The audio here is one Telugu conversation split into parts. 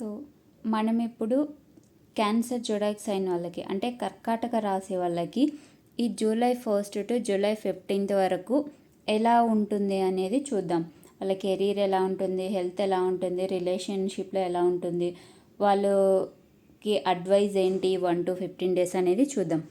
సో మనం ఇప్పుడు క్యాన్సర్ జుడాక్స్ అయిన వాళ్ళకి అంటే కర్కాటక రాసే వాళ్ళకి ఈ July first to July fifteenth వరకు ఎలా ఉంటుంది అనేది చూద్దాం. వాళ్ళ కెరీర్ ఎలా ఉంటుంది హెల్త్ ఎలా ఉంటుంది రిలేషన్షిప్లో ఎలా ఉంటుంది వాళ్ళకి అడ్వైజ్ ఏంటి వన్ టు ఫిఫ్టీన్ డేస్ అనేది చూద్దాం.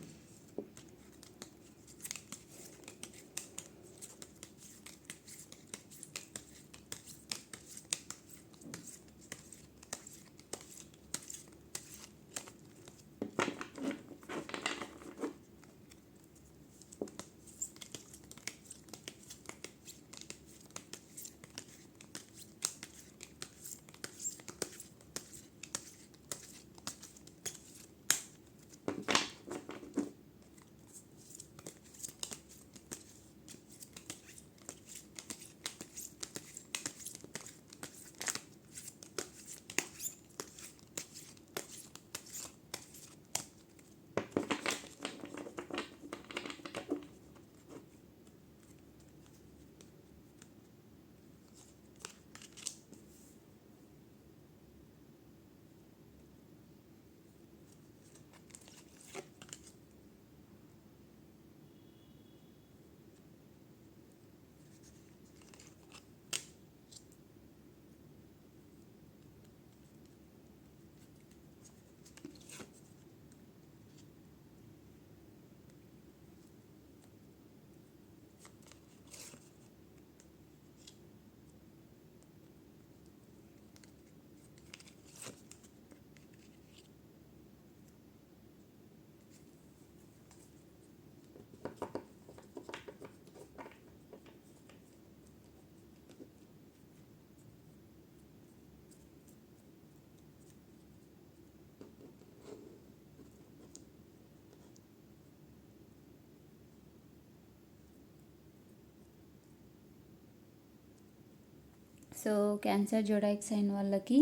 సో క్యాన్సర్ జోడాక్స్ అయిన వాళ్ళకి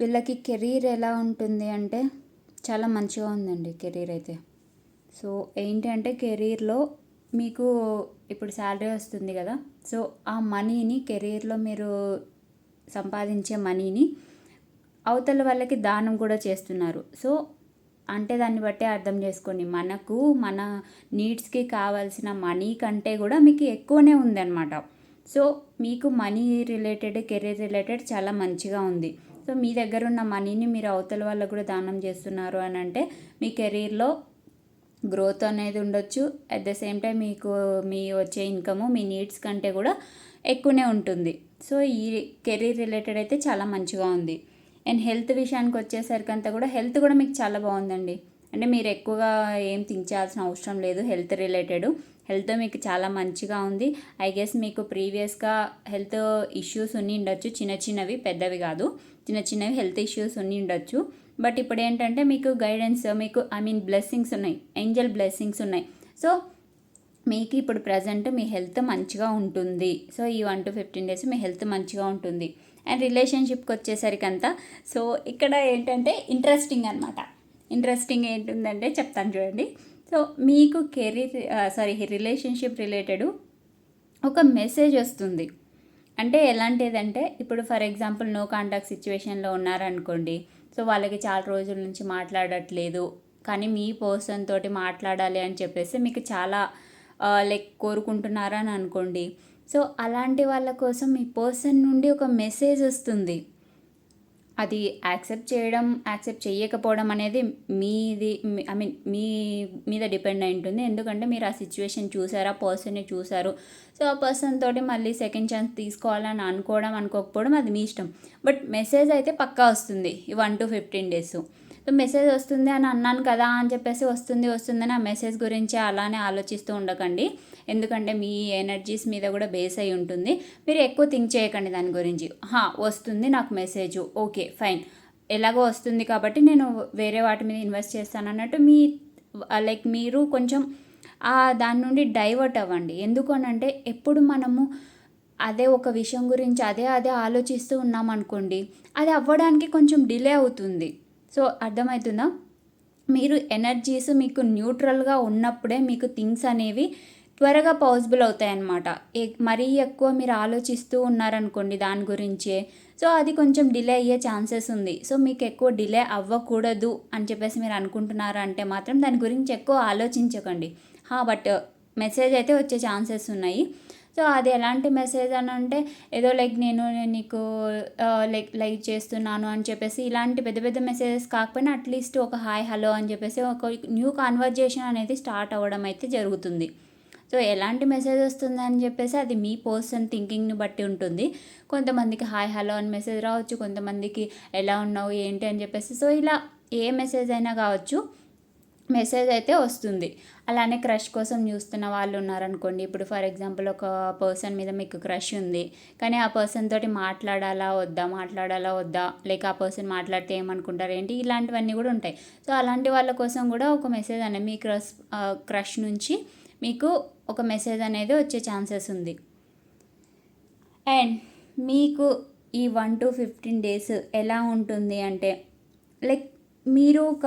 వీళ్ళకి కెరీర్ ఎలా ఉంటుంది అంటే చాలా మంచిగా ఉందండి కెరీర్ అయితే. సో ఏంటంటే కెరీర్లో మీకు ఇప్పుడు శాలరీ వస్తుంది కదా సో ఆ మనీని కెరీర్లో మీరు సంపాదించే మనీని అవతల వాళ్ళకి దానం కూడా చేస్తున్నారు. సో అంటే దాన్ని బట్టి అర్థం చేసుకోండి మనకు మన నీడ్స్కి కావాల్సిన మనీ కంటే కూడా మీకు ఎక్కువనే ఉందన్నమాట. సో మీకు మనీ రిలేటెడ్ కెరీర్ రిలేటెడ్ చాలా మంచిగా ఉంది. సో మీ దగ్గర ఉన్న మనీని మీరు అవతల వాళ్ళకు కూడా దానం చేస్తున్నారు అని అంటే మీ కెరీర్లో గ్రోత్ అనేది ఉండొచ్చు. అట్ ద సేమ్ టైం మీకు మీ వచ్చే ఇన్కమ్ మీ నీడ్స్ కంటే కూడా ఎక్కువనే ఉంటుంది. సో ఈ కెరీర్ రిలేటెడ్ అయితే చాలా మంచిగా ఉంది. అండ్ హెల్త్ విషయానికి వచ్చేసరికి అంతా కూడా హెల్త్ కూడా మీకు చాలా బాగుందండి. అంటే మీరు ఎక్కువగా ఏం థింక్ చేయాల్సిన అవసరం లేదు హెల్త్ రిలేటెడ్. హెల్త్ మీకు చాలా మంచిగా ఉంది. ఐ గెస్ మీకు ప్రీవియస్గా హెల్త్ ఇష్యూస్ ఉన్ని ఉండొచ్చు. చిన్న చిన్నవి పెద్దవి కాదు. చిన్న చిన్నవి హెల్త్ ఇష్యూస్ ఉన్ని ఉండొచ్చు. బట్ ఇప్పుడు ఏంటంటే మీకు గైడెన్స్ మీకు ఐ మీన్ బ్లెస్సింగ్స్ ఉన్నాయి. ఏంజల్ బ్లెస్సింగ్స్ ఉన్నాయి. సో మీకు ఇప్పుడు ప్రజెంట్ మీ హెల్త్ మంచిగా ఉంటుంది. సో ఈ వన్ టు ఫిఫ్టీన్ డేస్ మీ హెల్త్ మంచిగా ఉంటుంది. అండ్ రిలేషన్షిప్కి వచ్చేసరికి అంతా సో ఇక్కడ ఏంటంటే ఇంట్రెస్టింగ్ అనమాట ఇంట్రెస్టింగ్ ఏంటుందంటే చెప్తాను చూడండి. సో మీకు కెరీర్ సారీ రిలేషన్షిప్ రిలేటెడ్ ఒక మెసేజ్ వస్తుంది. అంటే ఎలాంటిదంటే ఇప్పుడు ఫర్ ఎగ్జాంపుల్ నో కాంటాక్ట్ సిచ్యువేషన్లో ఉన్నారనుకోండి సో వాళ్ళకి చాలా రోజుల నుంచి మాట్లాడట్లేదు కానీ మీ పర్సన్ తోటి మాట్లాడాలి అని చెప్పేసి మీకు చాలా లైక్ కోరుకుంటున్నారని అనుకోండి. సో అలాంటి వాళ్ళ కోసం మీ పర్సన్ నుండి ఒక మెసేజ్ వస్తుంది. అది యాక్సెప్ట్ చేయడం యాక్సెప్ట్ చేయకపోవడం అనేది మీది ఐ మీన్ మీ మీద డిపెండ్ అయి ఉంటుంది. ఎందుకంటే మీరు ఆ సిచ్యువేషన్ చూసారా పర్సన్ని చూసారు. సో ఆ పర్సన్ తోటి మళ్ళీ సెకండ్ ఛాన్స్ తీసుకోవాలని అనుకోవడం అనుకోకపోవడం అది మీ ఇష్టం. బట్ మెసేజ్ అయితే పక్కా వస్తుంది ఈ one two fifteen days. Message వస్తుంది అని అన్నాను కదా అని చెప్పేసి వస్తుంది వస్తుందని ఆ మెసేజ్ గురించి అలానే ఆలోచిస్తూ ఉండకండి. ఎందుకంటే మీ ఎనర్జీస్ మీద కూడా బేస్ అయి ఉంటుంది. మీరు ఎక్కువ థింక్ చేయకండి దాని గురించి. హా వస్తుంది నాకు మెసేజ్ ఓకే ఫైన్ ఎలాగో వస్తుంది కాబట్టి నేను వేరే వాటి మీద ఇన్వెస్ట్ చేస్తాను అన్నట్టు మీ లైక్ మీరు కొంచెం దాని నుండి డైవర్ట్ అవ్వండి. ఎందుకనంటే ఎప్పుడు మనము అదే ఒక విషయం గురించి అదే అదే ఆలోచిస్తూ ఉన్నాం అనుకోండి అది అవ్వడానికి కొంచెం డిలే అవుతుంది. సో అర్థమవుతుందా? మీరు ఎనర్జీస్ మీకు న్యూట్రల్గా ఉన్నప్పుడే మీకు థింగ్స్ అనేవి త్వరగా పాసిబుల్ అవుతాయి అన్నమాట మరీ ఎక్కువ మీరు ఆలోచిస్తూ ఉన్నారనుకోండి దాని గురించే. సో అది కొంచెం డిలే అయ్యే ఛాన్సెస్ ఉంది. సో మీకు ఎక్కువ డిలే అవ్వకూడదు అని చెప్పేసి మీరు అనుకుంటున్నారు అంటే మాత్రం దాని గురించి ఎక్కువ ఆలోచించకండి. బట్ మెసేజ్ అయితే వచ్చే ఛాన్సెస్ ఉన్నాయి. సో అది ఎలాంటి మెసేజ్ అని అంటే ఏదో లైక్ నేను నీకు లైక్ లైక్ చేస్తున్నాను అని చెప్పేసి ఇలాంటి పెద్ద పెద్ద మెసేజెస్ కాకపోయినా అట్లీస్ట్ ఒక హాయ్ హలో అని చెప్పేసి ఒక న్యూ కాన్వర్జేషన్ అనేది స్టార్ట్ అవ్వడం అయితే జరుగుతుంది. సో ఎలాంటి మెసేజ్ వస్తుంది అని చెప్పేసి అది మీ పర్సన్ థింకింగ్ని బట్టి ఉంటుంది. కొంతమందికి హాయ్ హలో అని మెసేజ్ రావచ్చు కొంతమందికి ఎలా ఉన్నావు? ఏంటి? అని చెప్పేసి సో ఇలా ఏ మెసేజ్ అయినా కావచ్చు మెసేజ్ అయితే వస్తుంది. అలానే క్రష్ కోసం చూస్తున్న వాళ్ళు ఉన్నారనుకోండి. ఇప్పుడు ఫర్ ఎగ్జాంపుల్ ఒక పర్సన్ మీద మీకు క్రష్ ఉంది. కానీ ఆ పర్సన్ తోటి మాట్లాడాలా వద్దా? మాట్లాడాలా వద్దా? లేక ఆ పర్సన్ మాట్లాడితే ఏమనుకుంటారు? ఏంటి? ఇలాంటివన్నీ కూడా ఉంటాయి. సో అలాంటి వాళ్ళ కోసం కూడా ఒక మెసేజ్ అనేది మీ క్రష్ క్రష్ నుంచి మీకు ఒక మెసేజ్ అనేది వచ్చే ఛాన్సెస్ ఉంది. అండ్ మీకు ఈ వన్ టు ఫిఫ్టీన్ డేస్ ఎలా ఉంటుంది అంటే లైక్ మీరు ఒక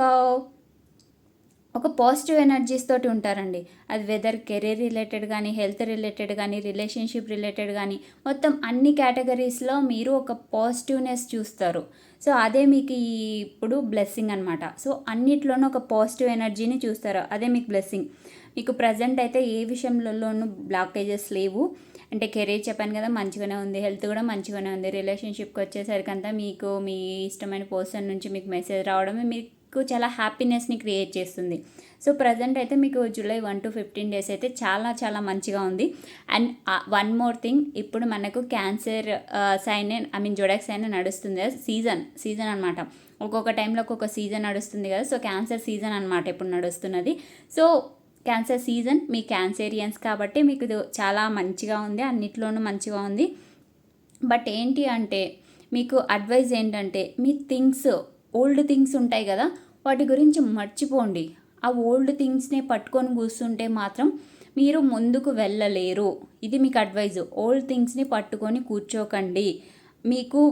ఒక పాజిటివ్ ఎనర్జీస్ తోటి ఉంటారండి. అది వెదర్ కెరీర్ రిలేటెడ్ కానీ హెల్త్ రిలేటెడ్ కానీ రిలేషన్షిప్ రిలేటెడ్ కానీ మొత్తం అన్ని కేటగిరీస్లో మీరు ఒక పాజిటివ్నెస్ చూస్తారు. సో అదే మీకు ఇప్పుడు బ్లెస్సింగ్ అనమాట సో అన్నిట్లోనూ ఒక పాజిటివ్ ఎనర్జీని చూస్తారు. అదే మీకు బ్లెస్సింగ్ మీకు ప్రజెంట్ అయితే ఏ విషయంలోనూ బ్లాకేజెస్ లేవు. అంటే కెరీర్ చెప్పాను కదా మంచిగానే ఉంది. హెల్త్ కూడా మంచిగానే ఉంది. రిలేషన్షిప్కి వచ్చేసరికి అంతా మీకు మీ ఇష్టమైన పర్సన్ నుంచి మీకు మెసేజ్ రావడమే మీకు మీకు చాలా హ్యాపీనెస్ని క్రియేట్ చేస్తుంది. సో ప్రజెంట్ అయితే మీకు July one two fifteen days అయితే చాలా చాలా మంచిగా ఉంది. అండ్ వన్ మోర్ థింగ్ ఇప్పుడు మనకు Cancer sign I mean zodiac sign నడుస్తుంది కదా సీజన్ సీజన్ అనమాట ఒక్కొక్క టైంలో ఒక్కొక్క సీజన్ నడుస్తుంది కదా సో క్యాన్సర్ సీజన్ అనమాట ఇప్పుడు నడుస్తున్నది. సో క్యాన్సర్ సీజన్ మీ క్యాన్సేరియన్స్ కాబట్టి మీకు ఇది చాలా మంచిగా ఉంది అన్నిట్లోనూ మంచిగా ఉంది. బట్ ఏంటి అంటే మీకు అడ్వైజ్ ఏంటంటే మీ థింగ్స్ ఓల్డ్ థింగ్స్ ఉంటాయి కదా వాటి గురించి మర్చిపోండి. ఆ ఓల్డ్ థింగ్స్ని పట్టుకొని కూర్చుంటే మాత్రం మీరు ముందుకు వెళ్ళలేరు. ఇది మీకు అడ్వైజ్. ఓల్డ్ థింగ్స్ని పట్టుకొని కూర్చోకండి. మీకు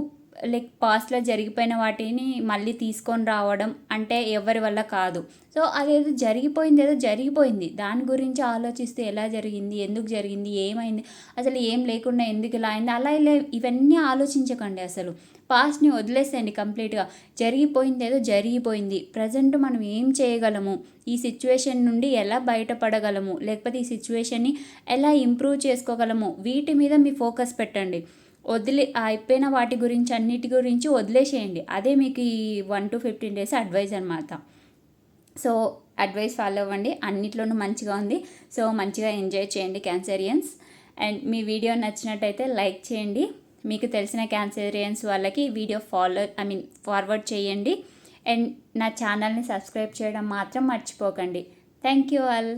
లైక్ పాస్ట్లో జరిగిపోయిన వాటిని మళ్ళీ తీసుకొని రావడం అంటే ఎవరి వల్ల కాదు. సో అదేదో జరిగిపోయింది ఏదో జరిగిపోయింది. దాని గురించి ఆలోచిస్తే ఎలా జరిగింది ఎందుకు జరిగింది ఏమైంది అసలు ఏం లేకుండా ఎందుకు ఇలా అయింది అలా ఇలా ఇవన్నీ ఆలోచించకండి అసలు. పాస్ట్ని వదిలేసేయండి కంప్లీట్గా. జరిగిపోయింది ఏదో జరిగిపోయింది. ప్రజెంట్ మనం ఏం చేయగలము? ఈ సిచ్యువేషన్ నుండి ఎలా బయటపడగలము? లేకపోతే ఈ సిచ్యువేషన్ని ఎలా ఇంప్రూవ్ చేసుకోగలము? వీటి మీద మీ ఫోకస్ పెట్టండి. వదిలే అయిపోయిన వాటి గురించి అన్నిటి గురించి వదిలేసేయండి. అదే మీకు ఈ one two fifteen days advise అనమాట సో అడ్వైస్ ఫాలో అవ్వండి. అన్నిట్లోనూ మంచిగా ఉంది. సో మంచిగా ఎంజాయ్ చేయండి క్యాన్సరియన్స్. అండ్ మీ వీడియో నచ్చినట్టయితే లైక్ చేయండి. మీకు తెలిసిన క్యాన్సరియన్స్ వాళ్ళకి video follow I mean forward చేయండి. అండ్ నా ఛానల్ని సబ్స్క్రైబ్ చేయడం మాత్రం మర్చిపోకండి. Thank you all.